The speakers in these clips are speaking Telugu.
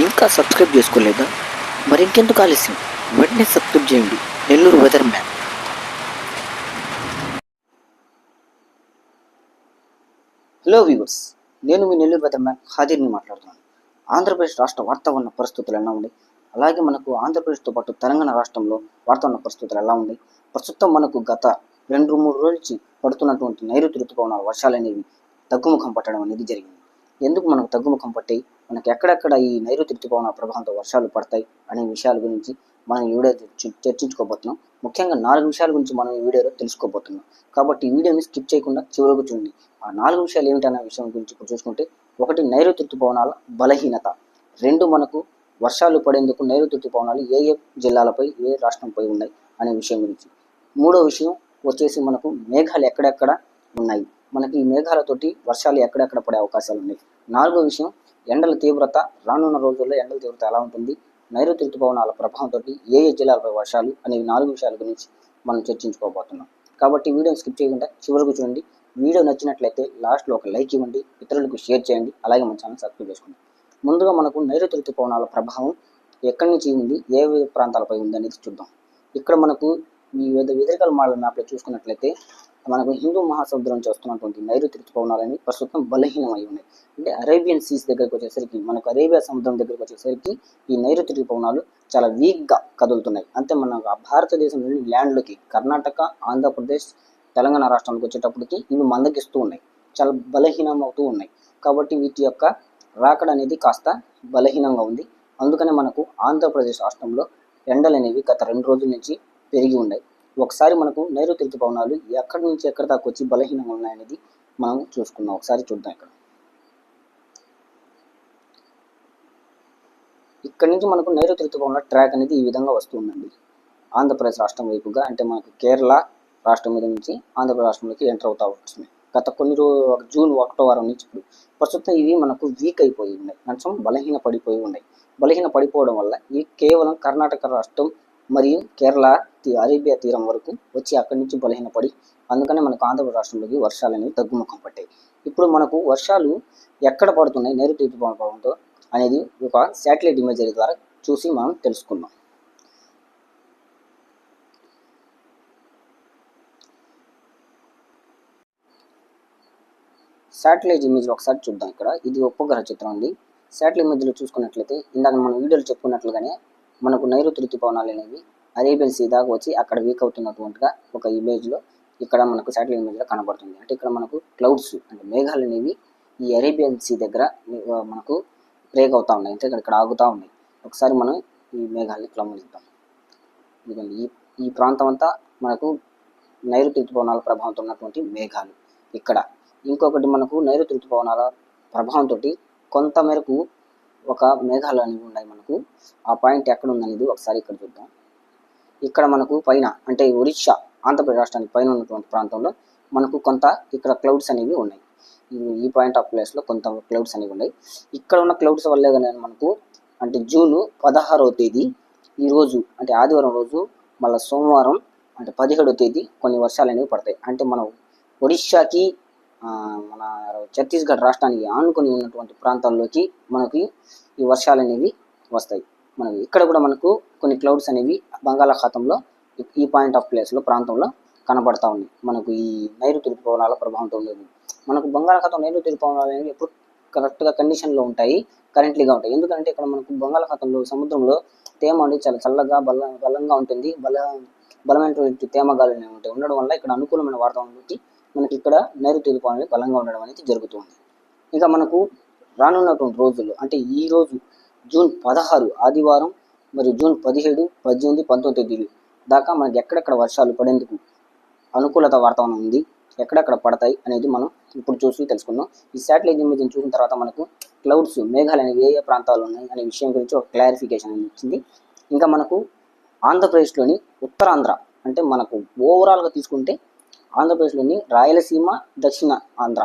ఇంకా సబ్స్క్రైబ్ చేసుకోలేదా? మరింకెందుకు ఆలస్యం? వెంటనే సబ్స్క్రైబ్ చేయండి. Nellore weather man hello viewers నేను మీ నెల్లూరు వెదర్ మ్యాన్ హాజీర్ని మాట్లాడుతున్నాను. ఆంధ్రప్రదేశ్ రాష్ట్ర వాతావరణ పరిస్థితులు ఎలా ఉన్నాయి? అలాగే మనకు ఆంధ్రప్రదేశ్తో పాటు తెలంగాణ రాష్ట్రంలో వాతావరణ పరిస్థితులు ఎలా ఉన్నాయి? ప్రస్తుతం మనకు గత రెండు మూడు రోజుల నుంచి పడుతున్నటువంటి నైరుతి ఋతుపవనాల వర్షాలు అనేవి తగ్గుముఖం పట్టడం అనేది జరిగింది. ఎందుకు మనకు తగ్గుముఖం పట్టాయి? మనకి ఎక్కడెక్కడ ఈ నైరుతి ఋతుపవన ప్రభావంతో వర్షాలు పడతాయి అనే విషయాల గురించి మనం ఈ వీడియో చర్చించుకోబోతున్నాం. ముఖ్యంగా నాలుగు విషయాల గురించి మనం ఈ వీడియోలో తెలుసుకోబోతున్నాం. కాబట్టి ఈ వీడియోని స్కిప్ చేయకుండా చివరకు చూడండి. ఆ నాలుగు విషయాలు ఏమిటనే విషయం గురించి ఇప్పుడు చూసుకుంటే ఒకటి నైరుతి ఋతుపవనాల బలహీనత. రెండు మనకు వర్షాలు పడేందుకు నైరుతి ఋతుపవనాలు ఏ ఏ జిల్లాలపై ఏ రాష్ట్రంపై ఉన్నాయి అనే విషయం గురించి. మూడో విషయం వచ్చేసి మనకు మేఘాలు ఎక్కడెక్కడ ఉన్నాయి? మనకి ఈ మేఘాలతోటి వర్షాలు ఎక్కడెక్కడ పడే అవకాశాలు ఉన్నాయి? నాలుగో విషయం ఎండల తీవ్రత రానున్న రోజుల్లో ఎండల తీవ్రత ఎలా ఉంటుంది? నైరుతి ఋతుపవనాల ప్రభావంతో ఏ ఏ జిల్లాలపై వర్షాలు అనే నాలుగు విషయాల గురించి మనం చర్చించుకోబోతున్నాం. కాబట్టి వీడియోని స్కిప్ చేయకుండా చివరకు చూడండి. వీడియో నచ్చినట్లయితే లాస్ట్లో ఒక లైక్ ఇవ్వండి ఇతరులకు షేర్ చేయండి అలాగే మన ఛానల్ సబ్స్క్రైబ్ చేసుకోండి. ముందుగా మనకు నైరుతి ఋతుపవనాల ప్రభావం ఎక్కడి నుంచి ఉంది ఏ ప్రాంతాలపై ఉంది అనేది చూద్దాం. ఇక్కడ మనకు ఈ వివిధ వ్యతిరేకల మోడల్ మ్యాప్లో చూసుకున్నట్లయితే మనకు హిందూ మహాసముద్రం చేస్తున్నటువంటి నైరుతి ఋతుపవనాలని ప్రస్తుతం బలహీనమై ఉన్నాయి. అంటే అరేబియన్ సీస్ దగ్గరికి వచ్చేసరికి మనకు అరేబియా సముద్రం దగ్గరికి వచ్చేసరికి ఈ నైరుతి ఋతుపవనాలు చాలా వీక్గా కదులుతున్నాయి. అంతే మన భారతదేశంలోని ల్యాండ్లోకి కర్ణాటక ఆంధ్రప్రదేశ్ తెలంగాణ రాష్ట్రానికి వచ్చేటప్పటికి ఇవి మందగిస్తూ ఉన్నాయి. చాలా బలహీనం అవుతూ ఉన్నాయి. కాబట్టి వీటి యొక్క రాకడ అనేది కాస్త బలహీనంగా ఉంది. అందుకనే మనకు ఆంధ్రప్రదేశ్ రాష్ట్రంలో ఎండలు అనేవి గత రెండు రోజుల నుంచి పెరిగి ఉన్నాయి. ఒకసారి మనకు నైరుతి ఋతుపవనాలు ఎక్కడి నుంచి ఎక్కడి దాకా వచ్చి బలహీనంగా ఉన్నాయనేది మనం చూసుకుందాం. ఒకసారి చూద్దాం ఇక్కడ. ఇక్కడ నుంచి మనకు నైరుతి ఋతుపవనాల ట్రాక్ అనేది ఈ విధంగా వస్తుందండి. ఆంధ్రప్రదేశ్ రాష్ట్రం వైపుగా అంటే మనకు కేరళ రాష్ట్రం మీద నుంచి ఆంధ్రప్రదేశ్ రాష్ట్రంలోకి ఎంటర్ అవుతా వస్తుంది గత కొన్ని రోజు జూన్ ఒకటో వారం నుంచి ఇప్పుడు ప్రస్తుతం ఇవి మనకు వీక్ అయిపోయి ఉన్నాయి. కొంచెం బలహీన పడిపోయి ఉన్నాయి. బలహీన పడిపోవడం వల్ల ఇవి కేవలం కర్ణాటక రాష్ట్రం మరియు కేరళ అరేబియా తీరం వరకు వచ్చి అక్కడి నుంచి బలహీనపడి అందుకనే మనకు ఆంధ్ర రాష్ట్రంలోకి వర్షాలు అనేవి తగ్గుముఖం పట్టాయి. ఇప్పుడు మనకు వర్షాలు ఎక్కడ పడుతున్నాయి నైరుతి ఋతుపవన ప్రభావంతో అనేది ఒక శాటిలైట్ ఇమేజరీ ద్వారా చూసి మనం తెలుసుకున్నాం శాటిలైట్ ఇమేజ్ ఒకసారి చూద్దాం ఇక్కడ. ఇది ఉపగ్రహ చిత్రం అండి. శాటిలైట్ ఇమేజ్లో చూసుకున్నట్లయితే ఇందాక మనం వీడియోలో చెప్పుకున్నట్లుగానే మనకు నైరుతి ఋతుపవనాలు అనేవి అరేబియన్ సీ దాకా వచ్చి అక్కడ వీక్ అవుతున్నటువంటిగా ఒక ఇమేజ్లో ఇక్కడ మనకు శాటిలైట్ ఇమేజ్లో కనబడుతుంది. అంటే ఇక్కడ మనకు క్లౌడ్స్ అంటే మేఘాలు అనేవి ఈ అరేబియన్ సీ దగ్గర మనకు బ్రేక్ అవుతా ఉన్నాయి. అంటే ఇక్కడ ఇక్కడ ఆగుతూ ఉన్నాయి. ఒకసారి మనం ఈ మేఘాలని క్లమలిద్దాం ఇదిగోండి ఈ ఈ ప్రాంతం అంతా మనకు నైరుతి ఋతుపవనాల ప్రభావంతో ఉన్నటువంటి మేఘాలు ఇక్కడ. ఇంకొకటి మనకు నైరుతి ఋతుపవనాల ప్రభావంతో కొంతమేరకు ఒక మేఘాలు అనేవి ఉన్నాయి మనకు. ఆ పాయింట్ ఎక్కడ ఉందనేది ఒకసారి ఇక్కడ చూద్దాం. ఇక్కడ మనకు పైన అంటే ఒరిస్సా ఆంధ్రప్రదేశ్ రాష్ట్రానికి పైన ఉన్నటువంటి ప్రాంతంలో మనకు కొంత ఇక్కడ క్లౌడ్స్ అనేవి ఉన్నాయి. ఈ- పాయింట్ ఆఫ్ ప్లేస్లో కొంత క్లౌడ్స్ అనేవి ఉన్నాయి. ఇక్కడ ఉన్న క్లౌడ్స్ వల్లే కానీ మనకు అంటే జూన్ పదహారవ తేదీ ఈరోజు అంటే ఆదివారం రోజు మళ్ళీ సోమవారం అంటే పదిహేడో తేదీ కొన్ని వర్షాలు అనేవి పడతాయి. అంటే మనం ఒడిశాకి మన ఛత్తీస్గఢ్ రాష్ట్రానికి ఆనుకొని ఉన్నటువంటి ప్రాంతాల్లోకి మనకి ఈ వర్షాలు అనేవి వస్తాయి. మనకి ఇక్కడ కూడా మనకు కొన్ని క్లౌడ్స్ అనేవి బంగాళాఖాతంలో ఈ- పాయింట్ ఆఫ్ ప్లేస్లో ప్రాంతంలో కనబడతా ఉంది మనకు ఈ నైరుతి ఋతుపవనాల ప్రభావంతో ఉండేది మనకు బంగాళాఖాతం నైరుతి ఋతుపవనాలు అనేవి ఎప్పుడు కరెక్ట్గా కండిషన్లో ఉంటాయి కరెంట్లీగా ఉంటాయి. ఎందుకంటే ఇక్కడ మనకు బంగాళాఖాతంలో సముద్రంలో తేమ అనేది చాలా చల్లగా బల బలంగా ఉంటుంది. బల బలమైనటువంటి తేమ గాలులు ఉంటాయి. ఉండడం వల్ల ఇక్కడ అనుకూలమైన వాతావరణంకి మనకి ఇక్కడ నైరుతి ఋతుపవనాలు బలంగా ఉండడం అనేది జరుగుతుంది. ఇక మనకు రానున్నటువంటి రోజుల్లో అంటే ఈ రోజు జూన్ పదహారు ఆదివారం మరియు జూన్ పదిహేడు పద్దెనిమిది పంతొమ్మిది తేదీలు దాకా మనకి ఎక్కడెక్కడ వర్షాలు పడేందుకు అనుకూలత వాతావరణం ఉంది ఎక్కడెక్కడ పడతాయి అనేది మనం ఇప్పుడు చూసి తెలుసుకుందాం. ఈ శాటిలైట్ ఇమేజ్ని చూసిన తర్వాత మనకు క్లౌడ్స్ మేఘాలు అనేవి ఏ ఏ ప్రాంతాలు ఉన్నాయి అనే విషయం గురించి ఒక క్లారిఫికేషన్ అనేది వచ్చింది. ఇంకా మనకు ఆంధ్రప్రదేశ్లోని ఉత్తరాంధ్ర అంటే మనకు ఓవరాల్గా తీసుకుంటే ఆంధ్రప్రదేశ్లోని రాయలసీమ దక్షిణ ఆంధ్ర.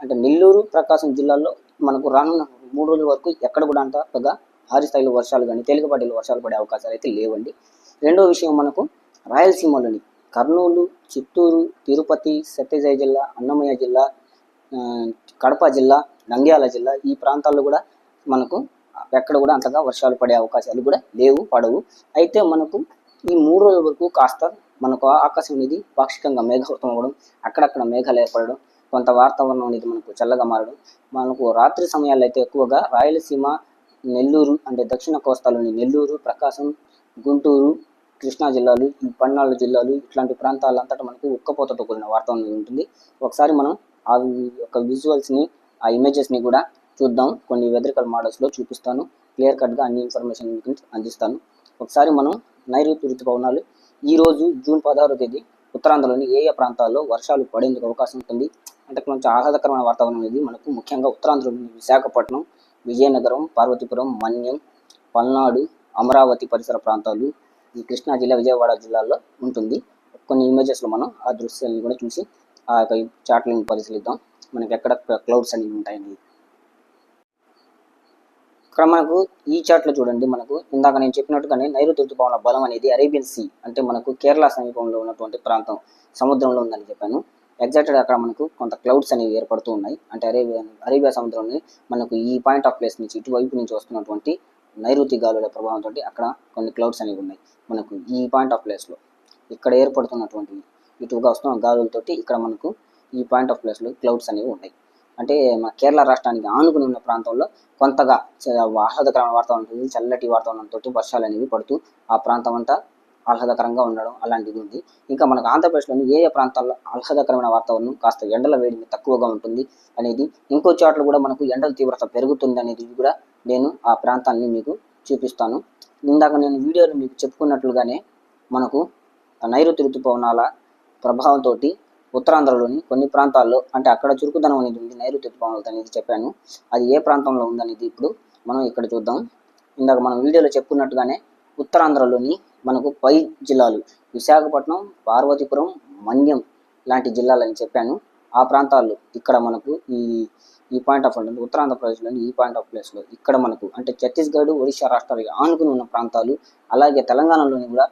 అంటే నెల్లూరు ప్రకాశం జిల్లాల్లో మనకు రానున్న మూడు రోజుల వరకు ఎక్కడ కూడా అంత పెద్ద భారీ స్థాయిలో వర్షాలు కానీ తేలికపాటిలో వర్షాలు పడే అవకాశాలు అయితే లేవండి. రెండో విషయం మనకు రాయలసీమలోని కర్నూలు చిత్తూరు తిరుపతి సత్యసాయి జిల్లా అన్నమయ్య జిల్లా కడప జిల్లా నంద్యాల జిల్లా ఈ ప్రాంతాల్లో కూడా మనకు ఎక్కడ కూడా అంతగా వర్షాలు పడే అవకాశాలు కూడా లేవు పడవు. అయితే మనకు ఈ మూడు రోజుల వరకు కాస్త మనకు ఆకాశం అనేది పాక్షికంగా మేఘవృతం అవ్వడం అక్కడక్కడ మేఘాలు ఏర్పడడం కొంత వాతావరణం అనేది మనకు చల్లగా మారడం. మనకు రాత్రి సమయాల్లో అయితే ఎక్కువగా రాయలసీమ నెల్లూరు అంటే దక్షిణ కోస్తాలోని నెల్లూరు ప్రకాశం గుంటూరు కృష్ణా జిల్లాలు ఈ పల్నాడు జిల్లాలు ఇట్లాంటి ప్రాంతాలంతటా మనకు ఉక్కపోతతో కూడిన వాతావరణం ఉంటుంది. ఒకసారి మనం ఆ యొక్క విజువల్స్ని ఆ ఇమేజెస్ని కూడా చూద్దాం. కొన్ని వెదరికల్ మోడల్స్లో చూపిస్తాను. క్లియర్ కట్గా అన్ని ఇన్ఫర్మేషన్ మీకు అందిస్తాను. ఒకసారి మనం నైరుతి ఋతుపవనాలు ఈ రోజు జూన్ పదహారో తేదీ ఉత్తరాంధ్రలోని ఏ ఏ ప్రాంతాల్లో వర్షాలు పడేందుకు అవకాశం ఉంటుంది? అంటే కొంచెం ఆహ్లాదకరమైన వాతావరణం అనేది మనకు ముఖ్యంగా ఉత్తరాంధ్రలోని విశాఖపట్నం విజయనగరం పార్వతీపురం మన్యం పల్నాడు అమరావతి పరిసర ప్రాంతాలు ఈ కృష్ణా జిల్లా విజయవాడ జిల్లాలో ఉంటుంది. కొన్ని ఇమేజెస్లో మనం ఆ దృశ్యాలను కూడా చూసి ఆ యొక్క చాట్లను పరిశీలిద్దాం. మనకి ఎక్కడ క్లౌడ్స్ అనేవి ఉంటాయని ఇక్కడ మనకు ఈ చార్ట్లో చూడండి మనకు. ఇందాక నేను చెప్పినట్టుగానే నైరుతి ఋతుపవన బలం అనేది అరేబియన్ సీ అంటే మనకు కేరళ సమీపంలో ఉన్నటువంటి ప్రాంతం సముద్రంలో ఉందని చెప్పాను. ఎగ్జాక్ట్గా అక్కడ మనకు కొంత క్లౌడ్స్ అనేవి ఏర్పడుతూ ఉన్నాయి. అంటే అరేబియా అరేబియా సముద్రంలో మనకు ఈ పాయింట్ ఆఫ్ ప్లేస్ నుంచి ఇటువైపు నుంచి వస్తున్నటువంటి నైరుతి గాలుల ప్రభావంతో అక్కడ కొన్ని క్లౌడ్స్ అనేవి ఉన్నాయి మనకు ఈ పాయింట్ ఆఫ్ ప్లేస్లో ఇక్కడ ఏర్పడుతున్నటువంటి ఇటుగా వస్తున్న గాలులతోటి ఇక్కడ మనకు ఈ పాయింట్ ఆఫ్ ప్లేస్లో క్లౌడ్స్ అనేవి ఉన్నాయి. అంటే మా కేరళ రాష్ట్రానికి ఆనుకుని ఉన్న ప్రాంతంలో కొంతగా చ- ఆహ్లాదకరమైన వాతావరణం ఉంటుంది. చల్లటి వాతావరణంతో వర్షాలు అనేవి పడుతూ ఆ ప్రాంతం అంతా ఆహ్లాదకరంగా ఉండడం అలాంటిది ఉంది. ఇంకా మనకు ఆంధ్రప్రదేశ్లోని ఏ ఏ ప్రాంతాల్లో ఆహ్లాదకరమైన వాతావరణం కాస్త ఎండల వేడిమి తక్కువగా ఉంటుంది అనేది ఇంకో చోట్ల కూడా మనకు ఎండల తీవ్రత పెరుగుతుంది అనేది కూడా నేను ఆ ప్రాంతాన్ని మీకు చూపిస్తాను. ఇందాక నేను వీడియోలో మీకు చెప్పుకున్నట్లుగానే మనకు నైరుతి ఋతుపవనాల ప్రభావంతో ఉత్తరాంధ్రలోని కొన్ని ప్రాంతాల్లో అంటే అక్కడ చురుకుదనం అనేది ఉంది నైరుతి ఋతుపవనాలతో అనేది చెప్పాను. అది ఏ ప్రాంతంలో ఉందనేది ఇప్పుడు మనం ఇక్కడ చూద్దాం. ఇందాక మనం వీడియోలో చెప్పుకున్నట్టుగానే ఉత్తరాంధ్రలోని మనకు పై జిల్లాలు విశాఖపట్నం పార్వతీపురం మన్యం లాంటి జిల్లాలని చెప్పాను. ఆ ప్రాంతాల్లో ఇక్కడ మనకు ఈ ఈ పాయింట్ ఆఫ్ అంటే ఉత్తరాంధ్రప్రదేశ్లోని ఈ పాయింట్ ఆఫ్ ప్లేస్లో ఇక్కడ మనకు అంటే ఛత్తీస్గఢ్ ఒడిశా రాష్ట్రాలకి ఆనుకుని ఉన్న ప్రాంతాలు అలాగే తెలంగాణలోని కూడా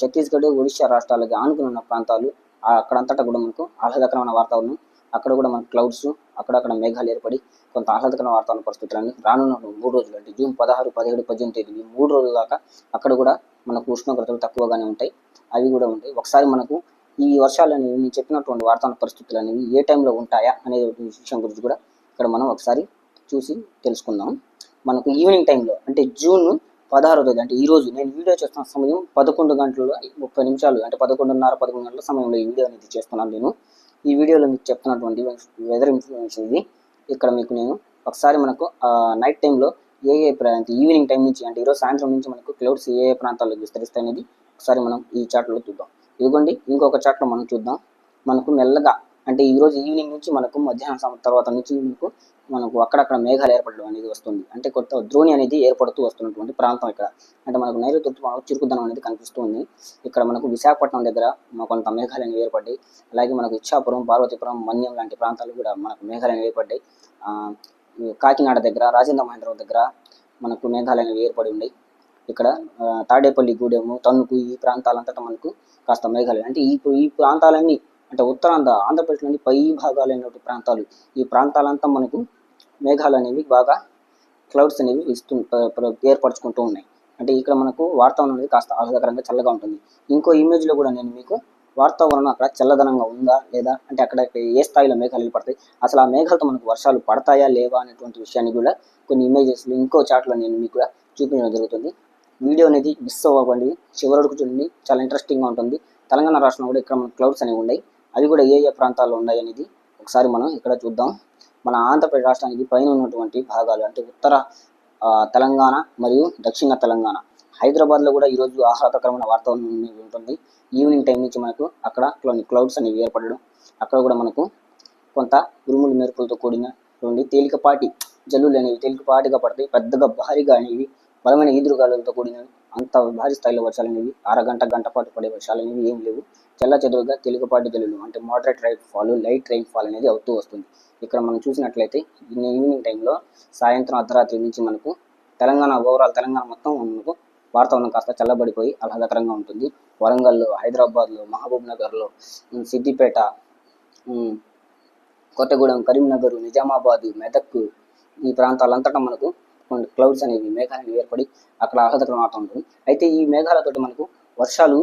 ఛత్తీస్గఢ్ ఒడిశా రాష్ట్రాలకి ఆనుకుని ఉన్న ప్రాంతాలు అక్కడంతటా కూడా మనకు ఆహ్లాదకరమైన వాతావరణం. అక్కడ కూడా మనకు క్లౌడ్స్ అక్కడక్కడ మేఘాలు ఏర్పడి కొంత ఆహ్లాదకరమైన వాతావరణ పరిస్థితులన్నీ రానున్న మూడు రోజులు అంటే జూన్ పదహారు పదిహేడు పద్దెనిమిది తేదీ ఈ మూడు రోజుల దాకా అక్కడ కూడా మనకు ఉష్ణోగ్రతలు తక్కువగానే ఉంటాయి. అవి కూడా ఉంటాయి. ఒకసారి మనకు ఈ వర్షాలు అనేవి నేను చెప్పినటువంటి వాతావరణ పరిస్థితులు అనేవి ఏ టైంలో ఉంటాయా అనే విషయం గురించి కూడా ఇక్కడ మనం ఒకసారి చూసి తెలుసుకుందాం. మనకు ఈవినింగ్ టైంలో అంటే జూన్ పదహారో తేదీ. అంటే ఈరోజు నేను వీడియో చేస్తున్న సమయం పదకొండు గంటల ముప్పై నిమిషాలు. అంటే పదకొండున్నర పదకొండు గంటల సమయంలో ఈ వీడియో అనేది చేస్తున్నాను నేను. ఈ వీడియోలో మీకు చెప్తున్నటువంటి వెదర్ ఇన్ఫర్మేషన్ ఇది. ఇక్కడ మీకు నేను ఒకసారి మనకు నైట్ టైంలో ఏ ఏ ప్రాంతం ఈవినింగ్ టైం నుంచి అంటే ఈరోజు సాయంత్రం నుంచి మనకు క్లౌడ్స్ ఏ ఏ ప్రాంతాల్లో విస్తరిస్తాయి అనేది ఒకసారి మనం ఈ చాట్లో చూద్దాం. ఇదిగోండి ఇంకొక చాట్లో మనం చూద్దాం. మనకు మెల్లగా అంటే ఈరోజు ఈవినింగ్ నుంచి మనకు మధ్యాహ్నం తర్వాత నుంచి మనకు మనకు అక్కడక్కడ మేఘాలు ఏర్పడడం అనేది వస్తుంది. అంటే కొత్త ద్రోణి అనేది ఏర్పడుతూ వస్తున్నటువంటి ప్రాంతం ఇక్కడ. అంటే మనకు నైరుతి ఋతుపవనాలు చురుకుదనం అనేది కనిపిస్తుంది. ఇక్కడ మనకు విశాఖపట్నం దగ్గర కొంత మేఘాలు అనేవి ఏర్పడ్డాయి. అలాగే మనకు ఇచ్చాపురం పార్వతీపురం మన్యం లాంటి ప్రాంతాలు కూడా మనకు మేఘాలు అనేవి ఏర్పడ్డాయి. కాకినాడ దగ్గర రాజేంద్ర మహేంద్రరావు దగ్గర మనకు మేఘాలు అనేవి ఏర్పడి ఉన్నాయి. ఇక్కడ తాడేపల్లి గూడెము తణుకు ఈ ప్రాంతాలంతటా మనకు కాస్త మేఘాలు. అంటే ఈ ఈ ప్రాంతాలన్నీ అంటే ఉత్తరాంధ్ర ఆంధ్రప్రదేశ్లోని పై భాగాలైనటువంటి ప్రాంతాలు. ఈ ప్రాంతాలంతా మనకు మేఘాలు అనేవి బాగా క్లౌడ్స్ అనేవి ఇస్తూ ఏర్పరచుకుంటూ ఉన్నాయి. అంటే ఇక్కడ మనకు వాతావరణం అనేది కాస్త ఆహ్లాదకరంగా చల్లగా ఉంటుంది. ఇంకో ఇమేజ్లో కూడా నేను మీకు వాతావరణం అక్కడ చల్లదనంగా ఉందా లేదా అంటే అక్కడ ఏ స్థాయిలో మేఘాలు పడతాయి అసలు ఆ మేఘాలతో మనకు వర్షాలు పడతాయా లేవా అనేటువంటి విషయాన్ని కూడా కొన్ని ఇమేజెస్లో ఇంకో చాట్లో నేను మీకు కూడా చూపించడం జరుగుతుంది. వీడియో అనేది మిస్ అవ్వకండి. చివరి చూడండి. చాలా ఇంట్రెస్టింగ్గా ఉంటుంది. తెలంగాణ రాష్ట్రంలో కూడా ఇక్కడ మనకు క్లౌడ్స్ అనేవి ఉన్నాయి. అవి కూడా ఏ ఏ ప్రాంతాల్లో ఉన్నాయి అనేది ఒకసారి మనం ఇక్కడ చూద్దాం. మన ఆంధ్రప్రదేశ్ రాష్ట్రానికి పైన ఉన్నటువంటి భాగాలు అంటే ఉత్తర తెలంగాణ మరియు దక్షిణ తెలంగాణ. హైదరాబాద్లో కూడా ఈరోజు ఆహ్లాదకరమైన వాతావరణం ఉంటుంది. ఈవినింగ్ టైం నుంచి మనకు అక్కడ కొన్ని క్లౌడ్స్ అనేవి ఏర్పడడం అక్కడ కూడా మనకు కొంత ఉరుములు మెరుపులతో కూడిన నుండి తేలికపాటి జల్లులు అనేవి తేలికపాటిగా పడతాయి. పెద్దగా భారీగా అనేవి బలమైన ఈదురుగాలతో కూడినవి అంత భారీ స్థాయిలో వర్షాలు అనేవి అరగంట గంట పాటు పడే వర్షాలు అనేవి ఏం లేవు. చల్ల చెదురుగా తేలికపాటి జల్లులు అంటే moderate rainfall light rainfall అనేది అవుతూ వస్తుంది. ఇక్కడ మనం చూసినట్లయితే ఈవినింగ్ టైంలో సాయంత్రం అర్ధరాత్రి నుంచి మనకు తెలంగాణ ఓవరాల్ తెలంగాణ మొత్తం మనకు వాతావరణం కాస్త చల్లబడిపోయి ఆహ్లాదకరంగా ఉంటుంది. వరంగల్లో హైదరాబాద్లో మహబూబ్ నగర్లో సిద్దిపేట కొత్తగూడెం కరీంనగర్ నిజామాబాద్ మెదక్ ఈ ప్రాంతాలంతటా మనకు క్లౌడ్స్ అనేవి మేఘాలు ఏర్పడి అక్కడ ఆహ్లాదకరం ఆట ఉంటుంది. అయితే ఈ మేఘాలతోటి మనకు వర్షాలు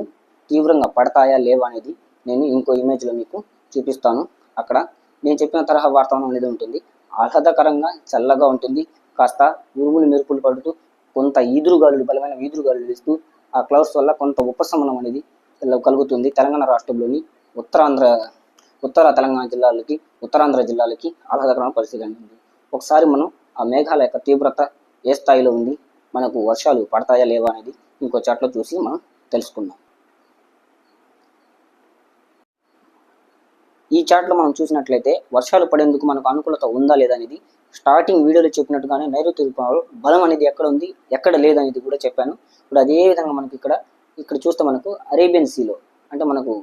తీవ్రంగా పడతాయా లేవా అనేది నేను ఇంకో ఇమేజ్లో మీకు చూపిస్తాను. అక్కడ నేను చెప్పిన తరహా వాతావరణం అనేది ఉంటుంది. ఆహ్లాదకరంగా చల్లగా ఉంటుంది. కాస్త ఉరుములు మెరుపులు పడుతూ కొంత ఈదురుగాలులు బలమైన ఈదురుగాలులు వేస్తూ ఆ క్లౌడ్స్ వల్ల కొంత ఉపశమనం అనేది కలుగుతుంది. తెలంగాణ రాష్ట్రంలోని ఉత్తరాంధ్ర ఉత్తర తెలంగాణ జిల్లాలకి ఉత్తరాంధ్ర జిల్లాలకి ఆహ్లాదకరమైన పరిస్థితి అనేది ఒకసారి మనం ఆ మేఘాల యొక్క తీవ్రత ఏ స్థాయిలో ఉంది? మనకు వర్షాలు పడతాయా లేవా అనేది ఇంకో చాట్లో చూసి మనం తెలుసుకుందాం. ఈ చాట్లో మనం చూసినట్లయితే వర్షాలు పడేందుకు మనకు అనుకూలత ఉందా లేదా అనేది స్టార్టింగ్ వీడియోలో చెప్పినట్టుగానే నైరుతి ఋతుపవనాలు బలం అనేది ఎక్కడ ఉంది ఎక్కడ లేదనేది కూడా చెప్పాను. ఇప్పుడు అదే విధంగా మనకి ఇక్కడ ఇక్కడ చూస్తే మనకు అరేబియన్ సీలో అంటే మనకు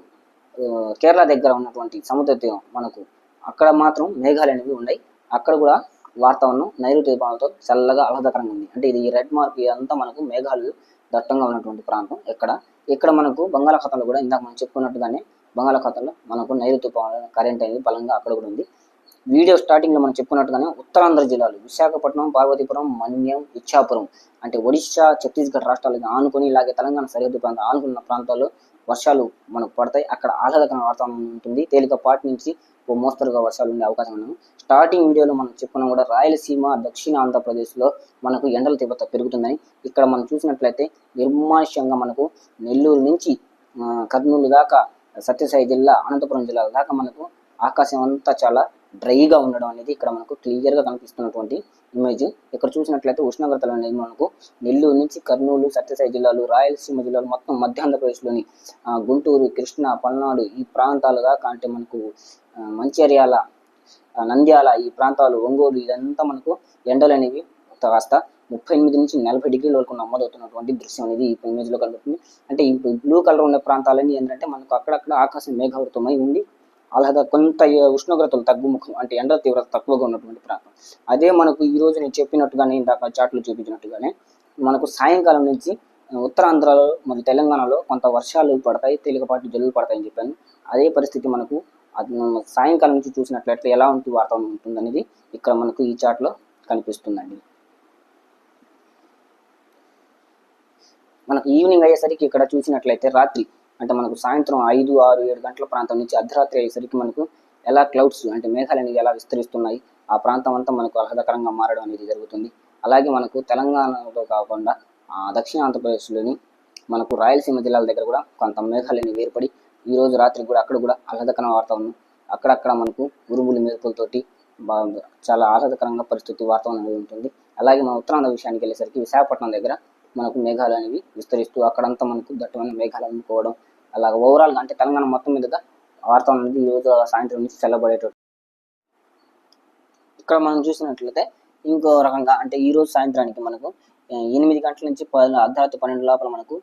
కేరళ దగ్గర ఉన్నటువంటి సముద్ర తీరం మనకు అక్కడ మాత్రం మేఘాలు అనేవి ఉన్నాయి. అక్కడ కూడా వాతావరణం నైరుతి ఋతుపవనాలతో చల్లగా ఆహ్లాదకరంగా ఉంది. అంటే ఇది రెడ్ మార్క్ అంతా మనకు మేఘాలు దట్టంగా ఉన్నటువంటి ప్రాంతం. ఇక్కడ ఇక్కడ మనకు బంగాళాఖాతంలో కూడా ఇందాక మనం చెప్పుకున్నట్టుగానే బంగాళాఖాతంలో మనకు నైరుతి కరెంట్ అనేది బలంగా అక్కడ కూడా ఉంది. వీడియో స్టార్టింగ్లో మనం చెప్పుకున్నట్టుగానే ఉత్తరాంధ్ర జిల్లాలు విశాఖపట్నం పార్వతీపురం మన్యం ఇచ్చాపురం అంటే ఒడిశా ఛత్తీస్గఢ్ రాష్ట్రాలకి ఆనుకొని ఇలాగే తెలంగాణ సరిహద్దు ప్రాంతం ఆనుకున్న ప్రాంతాల్లో వర్షాలు మనకు పడతాయి. అక్కడ ఆహ్లాదకరమైన వాతావరణం ఉంటుంది. తేలికపాటి నుంచి ఓ మోస్తరుగా వర్షాలు ఉండే అవకాశం ఉంది స్టార్టింగ్ వీడియోలో మనం చెప్పుకున్నాం కూడా రాయలసీమ దక్షిణ ఆంధ్రప్రదేశ్లో మనకు ఎండల తీవ్రత పెరుగుతుందని ఇక్కడ మనం చూసినట్లయితే నిర్మానుష్యంగా మనకు నెల్లూరు నుంచి కర్నూలు దాకా సత్యసాయి జిల్లా అనంతపురం జిల్లా దాకా మనకు ఆకాశం అంతా చాలా డ్రైగా ఉండడం అనేది ఇక్కడ మనకు క్లియర్గా కనిపిస్తున్నటువంటి ఇమేజ్. ఇక్కడ చూసినట్లయితే ఉష్ణోగ్రతలు అనేది మనకు నెల్లూరు నుంచి కర్నూలు సత్యసాయి జిల్లాలు రాయలసీమ జిల్లాలు మొత్తం మధ్య ఆంధ్రప్రదేశ్లోని గుంటూరు కృష్ణా పల్నాడు ఈ ప్రాంతాలుగా దాకా అంటే మనకు మంచిర్యాల నంద్యాల ఈ ప్రాంతాలు ఒంగోలు ఇదంతా మనకు ఎండలు అనేవి కాస్త ముప్పై ఎనిమిది నుంచి నలభై డిగ్రీల వరకు నమోదవుతున్నటువంటి దృశ్యం అనేది ఈ ఇమేజ్లో కనిపిస్తుంది అంటే ఈ బ్లూ కలర్ ఉండే ప్రాంతాలన్నీ ఏంటంటే మనకు అక్కడక్కడ ఆకాశం మేఘావృతమై ఉండి ఆహ్లాద కొంత ఉష్ణోగ్రతలు తగ్గుముఖం అంటే ఎండ తీవ్రత తక్కువగా ఉన్నటువంటి ప్రాంతం. అదే మనకు ఈ రోజు నేను చెప్పినట్టుగానే ఇందాక చాట్లు చూపించినట్టుగానే మనకు సాయంకాలం నుంచి ఉత్తరాంధ్రలో మరియు తెలంగాణలో కొంత వర్షాలు పడతాయి తేలికపాటి జల్లులు పడతాయని చెప్పాను. అదే పరిస్థితి మనకు సాయంకాలం నుంచి చూసినట్లయితే ఎలా ఉంటుంది వాతావరణం ఉంటుంది అనేది ఇక్కడ మనకు ఈ చాట్లో కనిపిస్తుందండి. మనకు ఈవినింగ్ అయ్యేసరికి ఇక్కడ చూసినట్లయితే రాత్రి అంటే మనకు సాయంత్రం ఐదు ఆరు ఏడు గంటల ప్రాంతం నుంచి అర్ధరాత్రి అయ్యేసరికి మనకు ఎలా క్లౌడ్స్ అంటే మేఘాలు అనేవి ఎలా విస్తరిస్తున్నాయి ఆ ప్రాంతం అంతా మనకు ఆహ్లాదకరంగా మారడం అనేది జరుగుతుంది. అలాగే మనకు తెలంగాణలో కాకుండా ఆ, దక్షిణ ఆంధ్రప్రదేశ్లోని మనకు రాయలసీమ జిల్లాల దగ్గర కూడా కొంత మేఘాలు అనేవి ఏర్పడి ఈ రోజు రాత్రి కూడా అక్కడ కూడా ఆహ్లాదకరమైన వాతావరణం అక్కడక్కడ మనకు ఉరుములు మెరుపులతోటి చాలా ఆహ్లాదకరంగా పరిస్థితి వాతావరణం అనేది ఉంటుంది. అలాగే మన ఉత్తరాంధ్ర విషయానికి వెళ్ళేసరికి విశాఖపట్నం దగ్గర మనకు మేఘాలు అనేవి విస్తరిస్తూ అక్కడంతా మనకు దట్టమైన మేఘాలు అనుకోవడం అలాగే ఓవరాల్గా అంటే తెలంగాణ మొత్తం మీదుగా వాతావరణం అనేది ఈ రోజు సాయంత్రం నుంచి చల్లబడేటట్టు. ఇక్కడ మనం చూసినట్లయితే ఇంకో రకంగా అంటే ఈరోజు సాయంత్రానికి మనకు ఎనిమిది గంటల నుంచి పది అర్ధరాత్రి పన్నెండు లోపల మనకు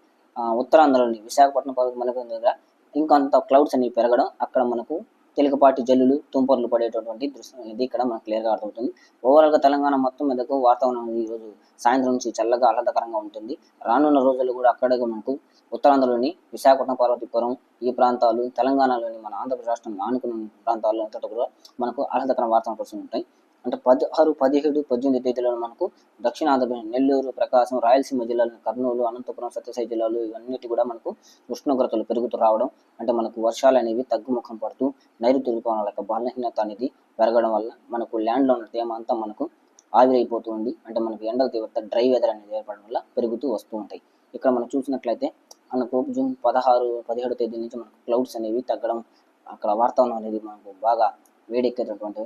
ఉత్తరాంధ్రలోని విశాఖపట్నం పర్వత మనకు దగ్గర ఇంకొంత క్లౌడ్స్ అనేవి పెరగడం అక్కడ మనకు తేలికపాటి జల్లులు తుంపర్లు పడేటటువంటి దృశ్యం అనేది ఇక్కడ మనకు క్లియర్గా అర్థమవుతుంది. ఓవరాల్గా తెలంగాణ మొత్తం మీదకు వాతావరణం ఈరోజు ఈ రోజు సాయంత్రం నుంచి చల్లగా ఆహ్లాదకరంగా ఉంటుంది. రానున్న రోజుల్లో కూడా అక్కడ మనకు ఉత్తరాంధ్రలోని విశాఖపట్నం పార్వతీపురం ఈ ప్రాంతాలు తెలంగాణలోని మన ఆంధ్రప్రదేశ్ రాష్ట్రం ఆనుకున్న ప్రాంతాల్లో అంతటా కూడా మనకు ఆహ్లాదకరం వాతావరణం కోసం ఉంటాయి. అంటే పదహారు పదిహేడు పద్దెనిమిది తేదీలను మనకు దక్షిణ ఆంధ్రప్రదేశ్ నెల్లూరు ప్రకాశం రాయలసీమ జిల్లాలు కర్నూలు అనంతపురం సత్యసాయి జిల్లాలు ఇవన్నిటి కూడా మనకు ఉష్ణోగ్రతలు పెరుగుతూ రావడం అంటే మనకు వర్షాలు అనేవి తగ్గుముఖం పడుతూ నైరుతి ఋతుపవనాల యొక్క బలహీనత అనేది పెరగడం వల్ల మనకు ల్యాండ్లో ఉన్న తేమ అంతా మనకు ఆవిరైపోతూ ఉంది. అంటే మనకు ఎండల తీవ్రత డ్రై వెదర్ అనేది ఏర్పడడం వల్ల పెరుగుతూ వస్తూ ఉంటాయి. ఇక్కడ మనం చూసినట్లయితే మనకు జూన్ పదహారు పదిహేడు తేదీ నుంచి మనకు క్లౌడ్స్ అనేవి తగ్గడం అక్కడ వాతావరణం అనేది మనకు బాగా వేడెక్కేటటువంటి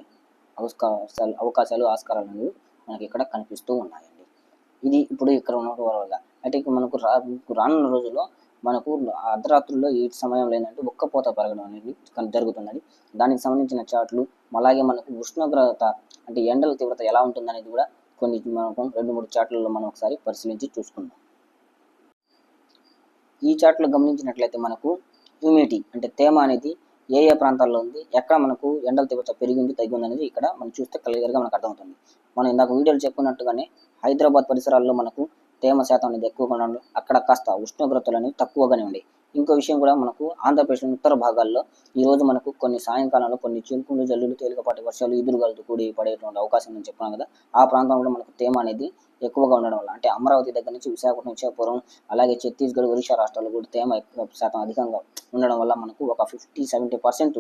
అవకాశాలు అవకాశాలు ఆస్కారాలు అనేవి మనకి ఇక్కడ కనిపిస్తూ ఉన్నాయండి. ఇది ఇప్పుడు ఇక్కడ ఉన్న వల్ల. అయితే మనకు రా రానున్న రోజుల్లో మనకు అర్ధరాత్రుల్లో ఈ సమయంలో ఏంటంటే ఉక్కపోత పెరగడం అనేది జరుగుతున్నది దానికి సంబంధించిన చాట్లు అలాగే మనకు ఉష్ణోగ్రత అంటే ఎండల తీవ్రత ఎలా ఉంటుందనేది కూడా కొన్ని మనకు రెండు మూడు చార్ట్లలో మనం ఒకసారి పరిశీలించి చూసుకుందాం. ఈ చాట్లో గమనించినట్లయితే మనకు హ్యూమిడిటీ అంటే తేమ అనేది ఏ ఏ ప్రాంతాల్లో ఉంది ఎక్కడ మనకు ఎండల తీవ్రత పెరిగింది తగ్గింది అనేది ఇక్కడ మనం చూస్తే క్లియర్గా మనకు అర్థమవుతుంది. మనం ఇందాక వీడియోలు చెప్పుకున్నట్టుగానే హైదరాబాద్ పరిసరాల్లో మనకు తేమ శాతం అనేది ఎక్కువగా ఉండడం అక్కడ కాస్త ఉష్ణోగ్రతలు అనేవి తక్కువగానే ఉండే. ఇంకో విషయం కూడా మనకు ఆంధ్రప్రదేశ్ ఉత్తర భాగాల్లో ఈ రోజు మనకు కొన్ని సాయంకాలంలో కొన్ని చినుకులు జల్లులు తేలికపాటి వర్షాలు ఈదురుగాలతో కూడి పడేటువంటి అవకాశం నేను చెప్పాను కదా ఆ ప్రాంతంలో కూడా మనకు తేమ అనేది ఎక్కువగా ఉండడం వల్ల. అంటే అమరావతి దగ్గర నుంచి విశాఖపట్నం విశాఖపురం అలాగే ఛత్తీస్గఢ్ ఒరిస్సా రాష్ట్రాల్లో కూడా తేమ ఎక్కువ శాతం అధికంగా ఉండడం వల్ల మనకు ఒక fifty seventy percent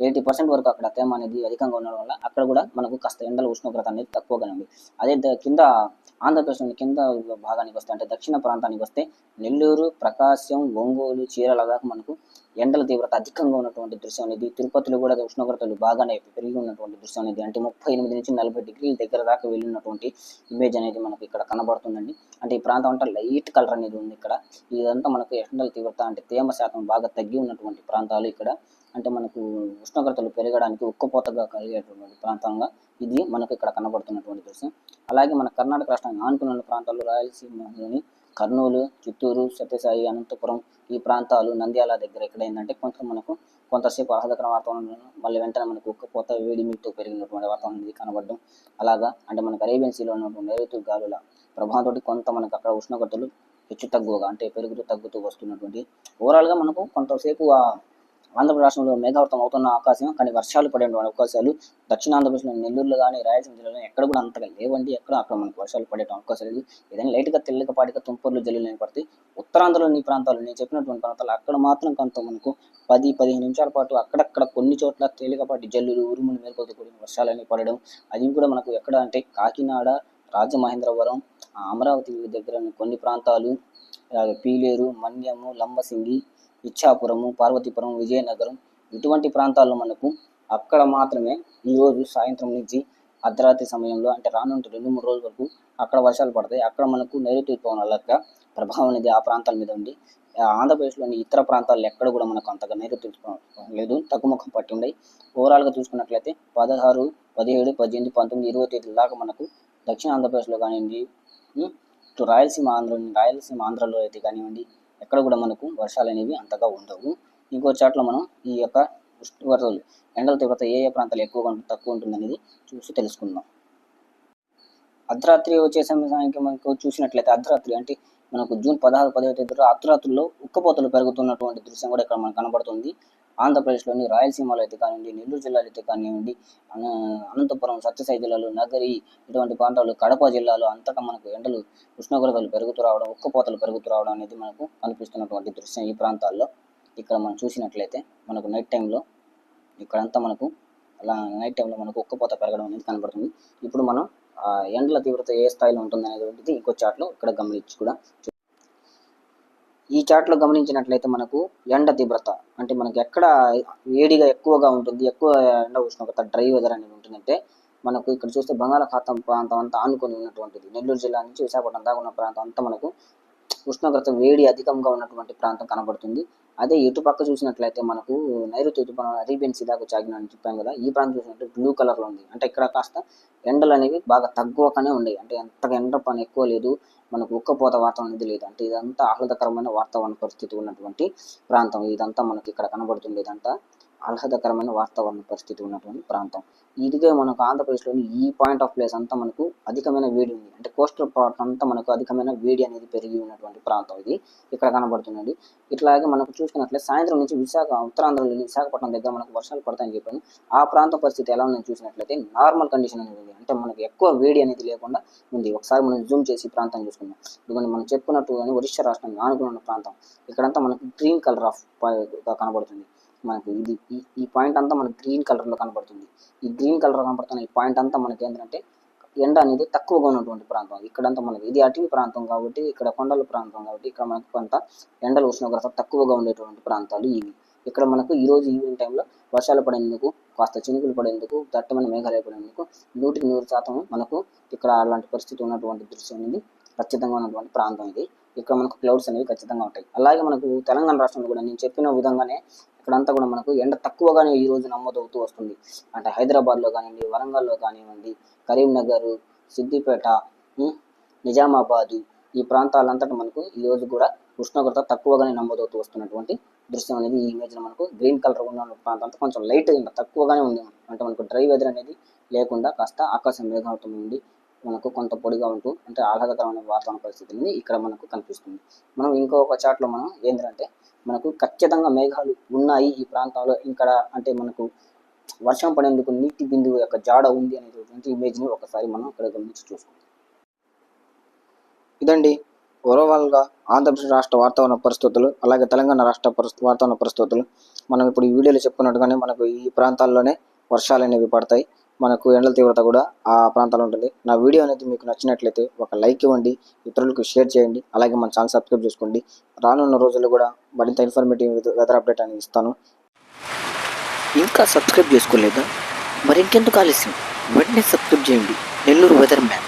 eighty percent వరకు అక్కడ తేమ అనేది అధికంగా ఉండడం వల్ల అక్కడ కూడా మనకు కాస్త ఎండల ఉష్ణోగ్రత అనేది తక్కువగానే ఉంది. అదే కింద ఆంధ్రప్రదేశ్ కింద భాగానికి వస్తే అంటే దక్షిణ ప్రాంతానికి వస్తే నెల్లూరు ప్రకాశం ఒంగోలు చీరాల దాకా మనకు ఎండల తీవ్రత అధికంగా ఉన్నటువంటి దృశ్యం అనేది తిరుపతిలో కూడా ఉష్ణోగ్రతలు బాగానే పెరిగి ఉన్నటువంటి దృశ్యం అనేది అంటే ముప్పై ఎనిమిది నుంచి నలభై డిగ్రీల దగ్గర దాకా వెళ్ళినటువంటి ఇమేజ్ అనేది మనకి ఇక్కడ కనబడుతుందండి. అంటే ఈ ప్రాంతం అంతా లైట్ కలర్ అనేది ఉంది ఇక్కడ. ఇదంతా మనకు ఎండల తీవ్రత అంటే తేమ శాతం బాగా తగ్గి ఉన్నటువంటి ప్రాంతాలు ఇక్కడ. అంటే మనకు ఉష్ణోగ్రతలు పెరగడానికి ఉక్కపోతగా కలిగేటువంటి ప్రాంతంగా ఇది మనకు ఇక్కడ కనబడుతున్నటువంటి దృశ్యం. అలాగే మన కర్ణాటక రాష్ట్రానికి ఆనుకున్న ప్రాంతాల్లో రాయలసీమలోని కర్నూలు చిత్తూరు సత్యసాయి అనంతపురం ఈ ప్రాంతాలు నంద్యాల దగ్గర ఇక్కడ ఏంటంటే కొంత మనకు కొంతసేపు ఆహ్లాదకర వాతావరణం మళ్ళీ వెంటనే మనకు ఉక్కపోత వేడి మీతో పెరిగినటువంటి వాతావరణం ఇది కనబడడం. అలాగా అంటే మనకు అరేబియన్ సీలో ఉన్నటువంటి నైరుతి గాలుల ప్రభావంతో కొంత మనకు అక్కడ ఉష్ణోగ్రతలు హెచ్చు తగ్గువగా అంటే పెరుగుతూ తగ్గుతూ వస్తున్నటువంటి. ఓవరాల్గా మనకు కొంతసేపు ఆ ఆంధ్రప్రదేశ్ రాష్ట్రంలో మేఘావృతం అవుతున్న ఆకాశం కానీ వర్షాలు పడేటువంటి అవకాశాలు దక్షిణ ఆంధ్రప్రదేశ్లో నెల్లూరులో కానీ రాయలసీమ జిల్లాలో ఎక్కడ కూడా అంతగా లేవండి. ఎక్కడ అక్కడ మనకు వర్షాలు పడే అవకాశాలు లేదు. ఏదైనా లైట్గా తెల్లకపాటిగా తుంపర్లు జల్లులు పడితే ఉత్తరాంధ్రలోని ప్రాంతాలు నేను చెప్పినటువంటి ప్రాంతాలు అక్కడ మాత్రం కొంత మనకు పది పదిహేను నిమిషాల పాటు అక్కడక్కడ కొన్ని చోట్ల తేలికపాటి జల్లులు ఉరుములు మేలుకొలతో కూడిన వర్షాలు పడడం అది కూడా మనకు ఎక్కడ అంటే కాకినాడ రాజమహేంద్రవరం ఆ అమరావతి దగ్గర కొన్ని ప్రాంతాలు అలాగే పీలేరు మన్యము లంబసింగి ఇచ్చాపురము పార్వతీపురం విజయనగరం ఇటువంటి ప్రాంతాల్లో మనకు అక్కడ మాత్రమే ఈరోజు సాయంత్రం నుంచి అర్ధరాత్రి సమయంలో అంటే రానుంటే రెండు మూడు రోజుల వరకు అక్కడ వర్షాలు పడతాయి. అక్కడ మనకు నైరుతి ఋతుపవనాల యొక్క ప్రభావం అనేది ఆ ప్రాంతాల మీద ఉంది. ఆంధ్రప్రదేశ్లోని ఇతర ప్రాంతాల్లో ఎక్కడ కూడా మనకు అంతగా నైరుతి లేదు. తగ్గుముఖం పట్టి ఉన్నాయి. ఓవరాల్గా చూసుకున్నట్లయితే పదహారు పదిహేడు పద్దెనిమిది పంతొమ్మిది ఇరవై తేదీల దాకా మనకు దక్షిణ ఆంధ్రప్రదేశ్లో కానివ్వండి రాయలసీమ ఆంధ్ర రాయలసీమ ఆంధ్రలో అయితే కానివ్వండి ఎక్కడ కూడా మనకు వర్షాలు అనేవి అంతగా ఉండవు. ఇంకో చాట్లో మనం ఈ యొక్క ఉష్ణోగ్రతలు ఎండల తీవ్రత ఏ ఏ ప్రాంతాలు ఎక్కువగా తక్కువ ఉంటుందనేది చూసి తెలుసుకుందాం. అర్ధరాత్రి వచ్చే సమయానికి మనకు చూసినట్లయితే అర్ధరాత్రి అంటే మనకు జూన్ పదహారు పదిహేను తేదీలో అర్ధరాత్రుల్లో ఉక్కపోతలు పెరుగుతున్నటువంటి దృశ్యం కూడా ఇక్కడ మనకు కనబడుతుంది. ఆంధ్రప్రదేశ్లోని రాయలసీమలో అయితే కానివ్వండి నెల్లూరు జిల్లాలో అయితే కానివ్వండి అనంతపురం సత్యసాయి జిల్లాలో నగరి ఇటువంటి ప్రాంతాలు కడప జిల్లాలో అంతటా మనకు ఎండలు ఉష్ణోగ్రతలు పెరుగుతూ రావడం ఉక్కపోతలు పెరుగుతూ రావడం అనేది మనకు కనిపిస్తున్నటువంటి దృశ్యం ఈ ప్రాంతాల్లో. ఇక్కడ మనం చూసినట్లయితే మనకు నైట్ టైంలో ఇక్కడంతా మనకు అలా నైట్ టైంలో మనకు ఉక్కపోత పెరగడం అనేది కనబడుతుంది. ఇప్పుడు మనం ఎండల తీవ్రత ఏ స్థాయిలో ఉంటుంది అనేది ఇంకో చాట్లో ఇక్కడ గమనించి కూడా ఈ చాట్లో గమనించినట్లయితే మనకు ఎండ తీవ్రత అంటే మనకి ఎక్కడ వేడిగా ఎక్కువగా ఉంటుంది ఎక్కువ ఎండ ఉష్ణోగ్రత డ్రై వెదర్ అనేది ఉంటుందంటే మనకు ఇక్కడ చూస్తే బంగాళాఖాతం ప్రాంతం అంతా ఆనుకొని ఉన్నటువంటిది. నెల్లూరు జిల్లా నుంచి విశాఖపట్నం దాకా ఉన్న ప్రాంతం అంతా మనకు ఉష్ణోగ్రత వేడి అధికంగా ఉన్నటువంటి ప్రాంతం కనబడుతుంది. అదే ఇటు పక్క చూసినట్లయితే మనకు నైరుతి ఋతుపవనం అరేబియన్ సీ దాకా చాగిన అని చెప్పాం కదా ఈ ప్రాంతం చూసినట్టు బ్లూ కలర్లో ఉంది. అంటే ఇక్కడ కాస్త ఎండలు అనేవి బాగా తక్కువగానే ఉన్నాయి. అంటే ఎంత ఎండ పని ఎక్కువ లేదు మనకు ఉక్కపోత వాతావరణం అనేది లేదు. అంటే ఇదంతా ఆహ్లాదకరమైన వాతావరణ పరిస్థితి ఉన్నటువంటి ప్రాంతం. ఇదంతా మనకి ఇక్కడ కనబడుతుంది ఇదంతా. ఆహ్లాదకరమైన వాతావరణ పరిస్థితి ఉన్నటువంటి ప్రాంతం. ఇదిగే మనకు ఆంధ్రప్రదేశ్లోని ఈ పాయింట్ ఆఫ్ ప్లేస్ అంతా మనకు అధికమైన వేడి ఉంది. అంటే కోస్టల్ పార్ట్ అంతా మనకు అధికమైన వేడి అనేది పెరిగి ఉన్నటువంటి ప్రాంతం ఇది. ఇక్కడ కనబడుతుందండి ఇట్లాగే మనకు చూసుకున్నట్లయితే సాయంత్రం నుంచి విశాఖ ఉత్తరాంధ్రలోని విశాఖపట్నం దగ్గర మనకు వర్షాలు పడతాయని చెప్పాను. ఆ ప్రాంత పరిస్థితి ఎలా ఉందని చూసినట్లయితే నార్మల్ కండిషన్ అనేది ఉంది. అంటే మనకు ఎక్కువ వేడి అనేది లేకుండా ఉంది. ఒకసారి మనం జూమ్ చేసి ప్రాంతం చూసుకుందాం. ఎందుకంటే మనం చెప్పుకున్నట్టుగానే ఒరిస్సా రాష్ట్రం ఆనుకున్న ప్రాంతం. ఇక్కడంతా మనకు గ్రీన్ కలర్ ఆఫ్ కనబడుతుంది. మనకు ఇది ఈ- పాయింట్ అంతా మనకు గ్రీన్ కలర్లో కనబడుతుంది. ఈ గ్రీన్ కలర్ కనబడుతున్న ఈ పాయింట్ అంతా మనకి ఏంటంటే ఎండ అనేది తక్కువగా ఉన్నటువంటి ప్రాంతం. ఇక్కడంతా మనకి ఇది అటవీ ప్రాంతం కాబట్టి ఇక్కడ కొండల ప్రాంతం కాబట్టి ఇక్కడ మనకు కొంత ఎండల ఉష్ణోగ్రత తక్కువగా ఉండేటువంటి ప్రాంతాలు ఇవి. ఇక్కడ మనకు ఈ రోజు ఈవినింగ్ టైంలో వర్షాలు పడేందుకు కాస్త చినుకులు పడేందుకు దట్టమైన మేఘాలు ఏర్పడేందుకు నూటికి నూరు శాతం మనకు ఇక్కడ అలాంటి పరిస్థితి ఉన్నటువంటి దృశ్యం అనేది ఖచ్చితంగా ఉన్నటువంటి ప్రాంతం ఇది. ఇక్కడ మనకు క్లౌడ్స్ అనేవి ఖచ్చితంగా ఉంటాయి. అలాగే మనకు తెలంగాణ రాష్ట్రంలో కూడా నేను చెప్పిన విధంగానే ఇక్కడంతా కూడా మనకు ఎండ తక్కువగానే ఈ రోజు నమోదవుతూ వస్తుంది. అంటే హైదరాబాద్లో కానివ్వండి వరంగల్లో కానివ్వండి కరీంనగర్ సిద్దిపేట నిజామాబాదు ఈ ప్రాంతాలంతటా మనకు ఈ రోజు కూడా ఉష్ణోగ్రత తక్కువగానే నమోదవుతూ వస్తున్నటువంటి దృశ్యం అనేది ఈ ఇమేజ్లో మనకు గ్రీన్ కలర్ ఉన్న ప్రాంతం అంతా కొంచెం లైట్ తక్కువగానే ఉంది. అంటే మనకు డ్రై వెదర్ అనేది లేకుండా కాస్త ఆకాశం మేఘావృతం ఉంది. మనకు కొంత పొడిగా ఉంటూ అంటే ఆహ్లాదకరమైన వాతావరణ పరిస్థితి అనేది ఇక్కడ మనకు కనిపిస్తుంది. మనం ఇంకొక చాట్లో మనం ఏంటంటే మనకు ఖచ్చితంగా మేఘాలు ఉన్నాయి ఈ ప్రాంతంలో ఇక్కడ అంటే మనకు వర్షం పడేందుకు నీటి బిందువు యొక్క జాడ ఉంది అనేటువంటి ఇమేజ్ని ఒకసారి మనం ఇక్కడ గమనించి చూసుకుందాం. ఇదండి ఓవరాల్గా ఆంధ్రప్రదేశ్ రాష్ట్ర వాతావరణ పరిస్థితులు అలాగే తెలంగాణ రాష్ట్ర పరిస్థితి వాతావరణ పరిస్థితులు. మనం ఇప్పుడు ఈ వీడియోలో చెప్పుకున్నట్టుగానే మనకు ఈ ప్రాంతాల్లోనే వర్షాలు అనేవి పడతాయి. మనకు ఎండల తీవ్రత కూడా ఆ ప్రాంతాల్లో ఉంటుంది. నా వీడియో అనేది మీకు నచ్చినట్లయితే ఒక లైక్ ఇవ్వండి ఇతరులకు షేర్ చేయండి అలాగే మన ఛానల్ సబ్స్క్రైబ్ చేసుకోండి. రానున్న రోజుల్లో కూడా మరింత ఇన్ఫర్మేటివ్ వెదర్ అప్డేట్ అనేది ఇస్తాను. ఇంకా సబ్స్క్రైబ్ చేసుకోలేదా? మరింకెందుకు ఆలస్యం? వెంటనే సబ్స్క్రైబ్ చేయండి. Nellore weather man